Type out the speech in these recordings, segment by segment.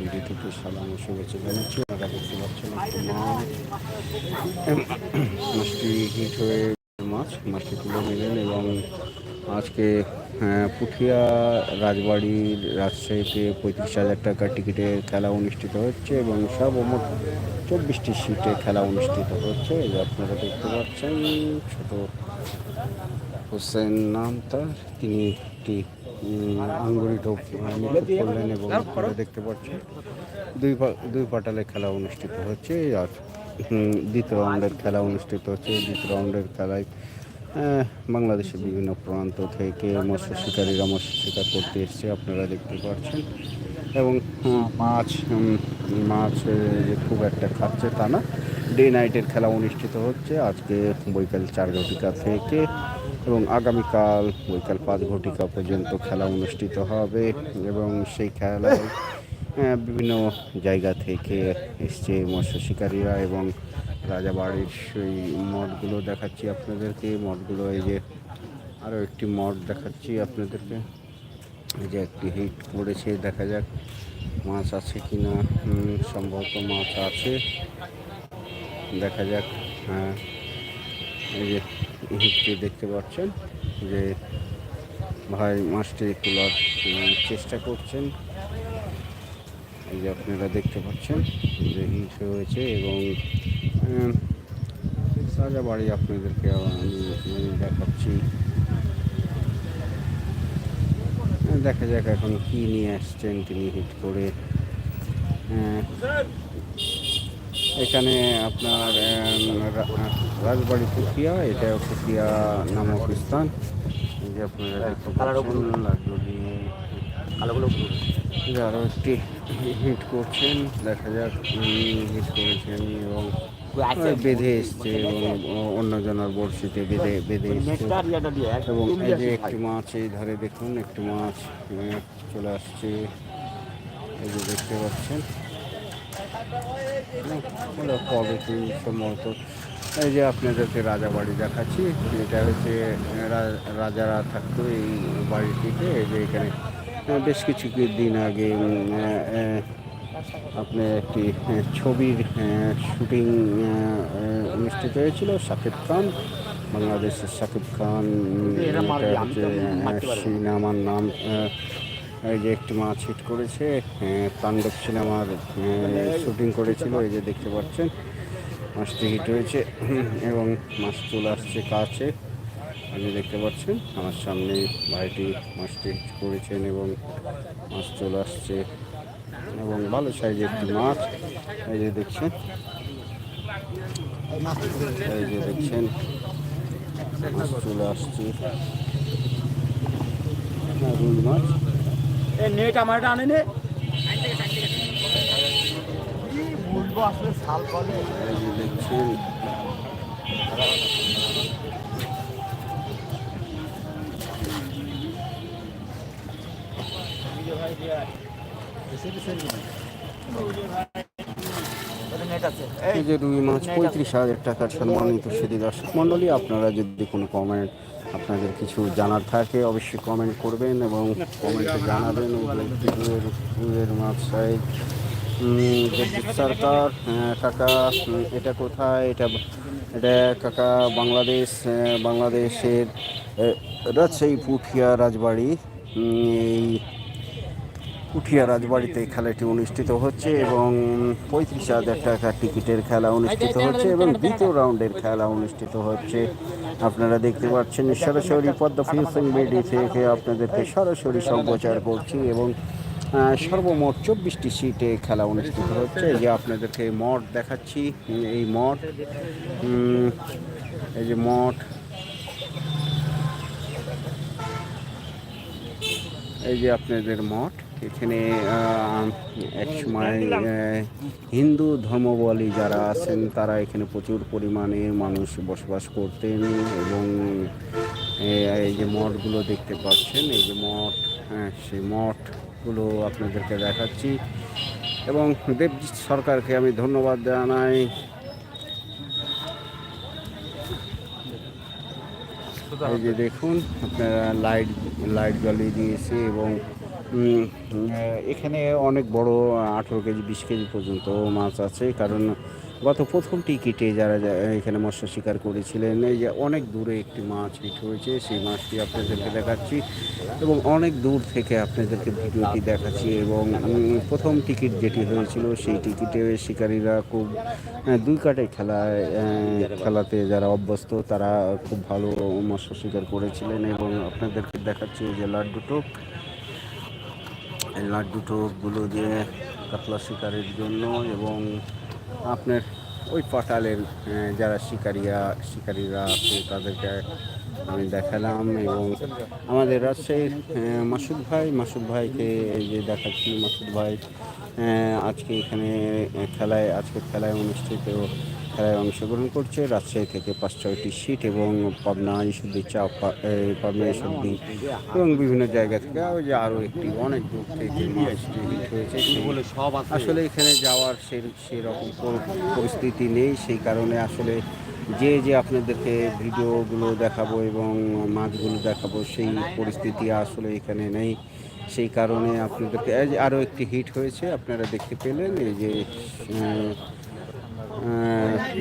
Video থেকে সালাম শুভেচ্ছা জানাচ্ছি। আপনারা দেখতে পাচ্ছেন মাছটি হিট হয়ে মাছ মাছটি তুলে নিলেন এবং আজকে আহ, পুঠিয়া রাজবাড়ির রাজশাহীতে পঁয়ত্রিশ হাজার টাকা টিকিটের খেলা অনুষ্ঠিত হচ্ছে এবং সর্বমোট চব্বিশটি সিটে খেলা অনুষ্ঠিত হচ্ছে। আপনারা দেখতে পাচ্ছেন ছোট হোসেন নাম তার তিনি একটি আঙ্গুরি টোপ নিক্ষেপ এবং দেখতে পাচ্ছেন দুই দুই পাটালে খেলা অনুষ্ঠিত হচ্ছে, আর দ্বিতীয় রাউন্ডের খেলা অনুষ্ঠিত হচ্ছে। দ্বিতীয় রাউন্ডের খেলায় বাংলাদেশের বিভিন্ন প্রান্ত থেকে মৎস্য শিকারীরা মৎস্য শিকার করতে এসছে, আপনারা দেখতে পাচ্ছেন। এবং মাছ মাছ যে খুব একটা খাচ্ছে তা না। ডে নাইটের খেলা অনুষ্ঠিত হচ্ছে, আজকে বৈকাল চার থেকে। এবং আগামীকাল বৈকাল পাঁচ ঘটিকা পর্যন্ত খেলা অনুষ্ঠিত হবে এবং সেই খেলায় বিভিন্ন জায়গা থেকে এসছে মৎস্য শিকারীরা এবং রাজাবাড়ির সেই মঠগুলো দেখাচ্ছি আপনাদেরকে। মঠগুলো এই যে আরও একটি মঠ দেখাচ্ছি আপনাদেরকে। এই যে একটি হিট পড়েছে, দেখা যাক মাছ আছে কি না। সম্ভবত মাছ আছে। দেখা যাক হ্যাঁ। এই যে দেখতে পাচ্ছেন যে ভাই মাছটি তোলার উম, চেষ্টা করছেন। এই যে আপনারা দেখতে পাচ্ছেন যে হিট হয়েছে এবং রাজা বাড়ি আপনাদেরকে আমি আমি দেখাচ্ছি। দেখা যাক এখন কি নিয়ে আসছেন তিনি হিট করে। আহ, এখানে আপনার রাজবাড়ি পুঠিয়া এটা পুঠিয়া নামক স্থান। যে আপনারা আরও একটি হিট করছেন দেখা যাক হিট করেছেন এবং বেঁধে এসছে এবং অন্যজনের বড়শিতে বেঁধে বেঁধে এসছে। এবং এই যে একটি মাছ এই ধারে দেখুন একটি মাছ চলে আসছে। এই যে দেখতে পাচ্ছেন কি সম্ভবত এই যে আপনাদেরকে রাজাবাড়ি দেখাচ্ছি এটা হচ্ছে রাজারা থাকতো এই বাড়িটিতে। এই যে এখানে বেশ কিছু দিন আগে আপনার একটি ছবির শুটিং অনুষ্ঠিত হয়েছিল শাকিব খান বাংলাদেশের শাকিব খান সিনেমার নাম এই যে একটি মাছ হিট করেছে আহ, তাণ্ডব সিনেমার শুটিং করেছিল এই যে দেখতে পাচ্ছেন মাছটি হিট হয়েছে এবং মাছ চলে আসছে কাছে আপনি দেখতে পাচ্ছেন আমার সামনে ভাইটি মাছটি হিট করেছেন এবং মাছ চলে আসছে এবং ভালো সাইজের একটি মাছ এই যে দেখছেন এই যে দেখছেন মাছ চলে আসছে হ্যাঁ, রুই মাছ। নেট আমার আনে এই যে রুই মাছ, পঁয়ত্রিশ হাজার টাকার সম্মানিত সুদী দর্শক মণ্ডলী, আপনারা যদি কোনো কমেন্ট আপনাদের কিছু জানার থাকে অবশ্যই কমেন্ট করবেন এবং কমেন্টে জানাবেন। মাছ সাইজ সরকার কাকা এটা কোথায়? এটা এটা কাকা বাংলাদেশ বাংলাদেশের রাজশাহী পুঠিয়া রাজবাড়ি। এই পুঠিয়া রাজবাড়িতে খেলাটি অনুষ্ঠিত হচ্ছে এবং পঁয়ত্রিশ হাজার টাকা টিকিটের খেলা অনুষ্ঠিত হচ্ছে এবং দ্বিতীয় রাউন্ডের খেলা অনুষ্ঠিত হচ্ছে। আপনারা দেখতে পাচ্ছেন সরাসরি পদ্মা ফিউশন বিডি থেকে আপনাদেরকে সরাসরি সম্প্রচার করছি এবং সর্বমোট চব্বিশটি সিটে খেলা অনুষ্ঠিত হচ্ছে। যে আপনাদেরকে মঠ দেখাচ্ছি, এই মঠ এই যে মঠ, এই যে আপনাদের মঠ। এখানে এক সময় হিন্দু ধর্মাবলী যারা আছেন, তারা এখানে প্রচুর পরিমাণে মানুষ বসবাস করতেন এবং এই যে মঠগুলো দেখতে পাচ্ছেন, এই যে মঠ হ্যাঁ সেই মঠগুলো আপনাদেরকে দেখাচ্ছি। এবং দেবজিৎ সরকারকে আমি ধন্যবাদ জানাই। এই যে দেখুন, আপনারা লাইট লাইট জ্বালিয়ে দিয়েছে এবং এখানে অনেক বড়, আঠেরো কেজি, বিশ কেজি পর্যন্ত মাছ আছে। কারণ গত প্রথম টিকিটে যারা এখানে মৎস্য শিকার করেছিলেন, এই যে অনেক দূরে একটি মাছ হিট হয়েছে সেই মাছটি আপনাদেরকে দেখাচ্ছি। এবং অনেক দূর থেকে আপনাদেরকে ভিডিওটি দেখাচ্ছি এবং প্রথম টিকিট যেটি হয়েছিল, সেই টিকিটে শিকারীরা খুব দুই কাটে খেলায় খেলাতে যারা অভ্যস্ত, তারা খুব ভালো মৎস্য শিকার করেছিলেন। এবং আপনাদেরকে দেখাচ্ছি যে লাড্ডু এই লাড্ডু দিয়ে কাতলা শিকারের জন্য এবং আপনার ওই পাটালের আহ, যারা শিকারিয়া শিকারীরা আছে তাদেরকে আমি দেখালাম এবং আমাদের রাজশাহীর মাসুদ ভাই মাসুদ ভাইকে এই যে দেখাচ্ছি মাসুদ ভাই আজকে এখানে খেলায় আজকে খেলায় অনুষ্ঠিত খেলায় অংশগ্রহণ করছে। রাজশাহী থেকে পাঁচ, ছয়টি সিট এবং পাবনা ইসুদ্দি চাপ পাবনা ইসুদ্দি এবং বিভিন্ন জায়গা থেকে যে আরও একটি, অনেক দূর থেকে হয়েছে। আসলে এখানে যাওয়ার সে, সেরকম পর- পরিস্থিতি নেই। সেই কারণে আসলে যে যে আপনাদেরকে ভিডিওগুলো দেখাবো এবং মাছগুলো দেখাবো, সেই পরিস্থিতি আসলে এখানে নেই। সেই কারণে আপনাদেরকে আরও একটি হিট হয়েছে, আপনারা দেখতে পেলেন, এই যে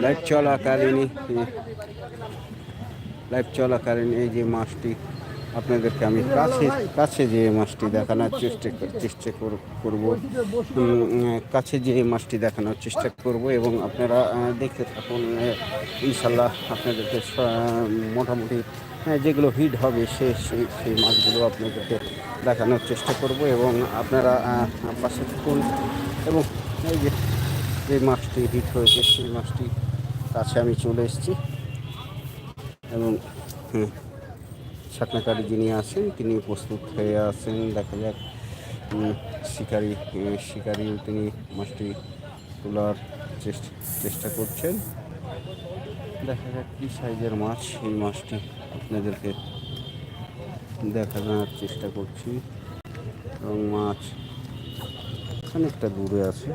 লাইভ চলাকালীনই লাইভ চলাকালীন এই যে মাছটি, আপনাদেরকে আমি কাছে কাছে যে মাছটি দেখানোর চেষ্টা চেষ্টা কর- করব। কাছে যে মাছটি দেখানোর চেষ্টা করব এবং আপনারা দেখতে থাকুন ইনশাল্লাহ আপনাদেরকে মোটামুটি যেগুলো হিট হবে সে সেই মাছগুলো আপনাদেরকে দেখানোর চেষ্টা করব এবং আপনারা পাশে থাকুন এবং এই যে যে মাছটি হিট হয়েছে, সেই মাছটি কাছে আমি চলে এসেছি। এবং শাকনাকারী যিনি আছেন, তিনি প্রস্তুত হয়ে আছেন। দেখা যাক শিকারি শিকারিও তিনি মাছটি তোলার চেষ্টা চেষ্টা করছেন। দেখা যাক কী সাইজের মাছ, এই মাছটি আপনাদেরকে দেখানোর চেষ্টা করছি। এবং মাছ অনেকটা দূরে আছে।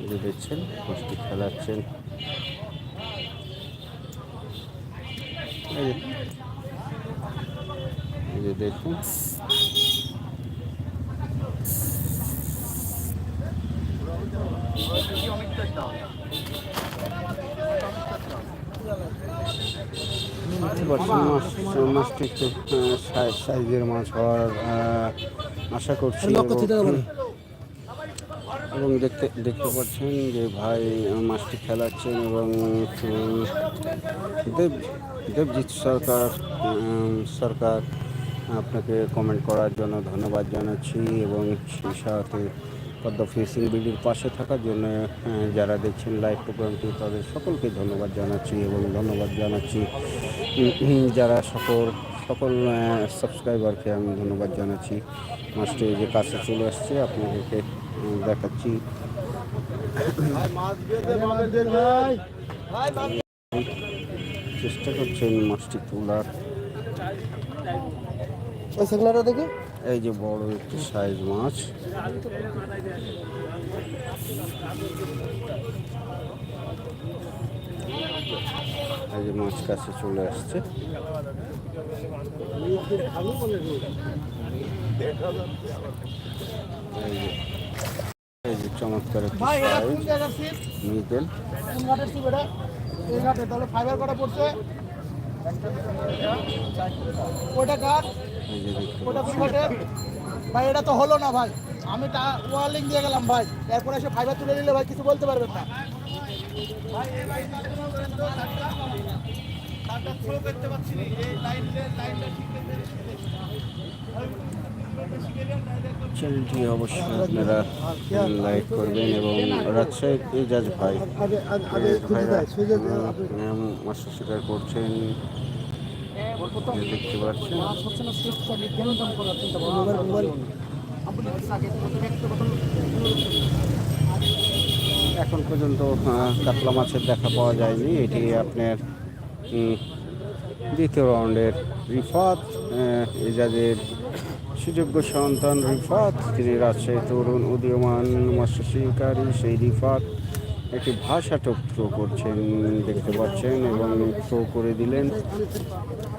যে দেখছেন মাছটি খেলাচ্ছেন। এই যে- দেখুন। মাছ মাছটি একটু সাইজের মাছ হওয়ার আশা করছি এবং- দেখতে দেখতে পাচ্ছেন যে ভাই মাছটি খেলাচ্ছেন এবং দেব, দেবজিৎ সরকার সরকার আপনাকে কমেন্ট করার জন্য ধন্যবাদ জানাচ্ছি এবং সেই সাথে পদ্ম ফিশিং বিডির পাশে থাকার জন্য যারা দেখছেন লাইভ প্রোগ্রামটি তাদের সকলকে ধন্যবাদ জানাচ্ছি এবং ধন্যবাদ জানাচ্ছি। যারা সকল সকল সাবস্ক্রাইবারকে আমি ধন্যবাদ জানাচ্ছি। এই যে কাছে চলে আসছে, আপনাদেরকে দেখাচ্ছি। চেষ্টা করছেন মাছটি তোলার। সেগলাটা দেখি। এই যে বড় একটি সাইজ মাছ। এই যে মাছ কাছে চলে আসছে। এই যে চমৎকার ফাইবার কটা পড়ছে? ওটা কার? ওটা ঘাটে? ভাই এটা তো হলো না ভাই। আমি ওয়ার্লিং দিয়ে গেলাম ভাই। এরপর এসে ফাইবার তুলে নিলে ভাই কিছু বলতে পারবেন না। করতে পারছি লাইনটা- ঠিক করতে চ্যানেলটি অবশ্যই আপনারা লাইক করবেন এবং রাজশাহী এজাজ ভাই মৎস্য শিকার করছেন দেখতে পাচ্ছেন। এখন পর্যন্ত কাতলা মাছের দেখা পাওয়া যায়নি। এটি আপনার দ্বিতীয় রাউন্ডের রিফাত এজাজের সুযোগ্য সন্তান রিফাত তিনি রাজশাহী তরুণ উদীয়মান মৎস্য শিকারী সেই রিফাত একটি ভাষা ট্রো করছেন দেখতে পাচ্ছেন এবং ট্রো করে দিলেন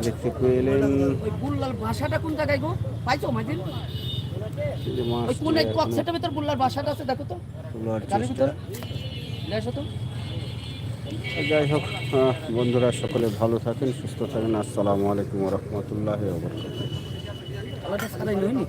দেখতে পেলেন। ভাষাটা কোন জায়গায় গো? পাইছো কোন ভিতর বুল্লার ভাষাটা আছে দেখো তো। তোলার ভিতর। তো। যাই হোক বন্ধুরা সকলে ভালো থাকেন সুস্থ থাকেন। আসসালামু আলাইকুম রহমতুল্লাহ আলাদা সারাই নই নি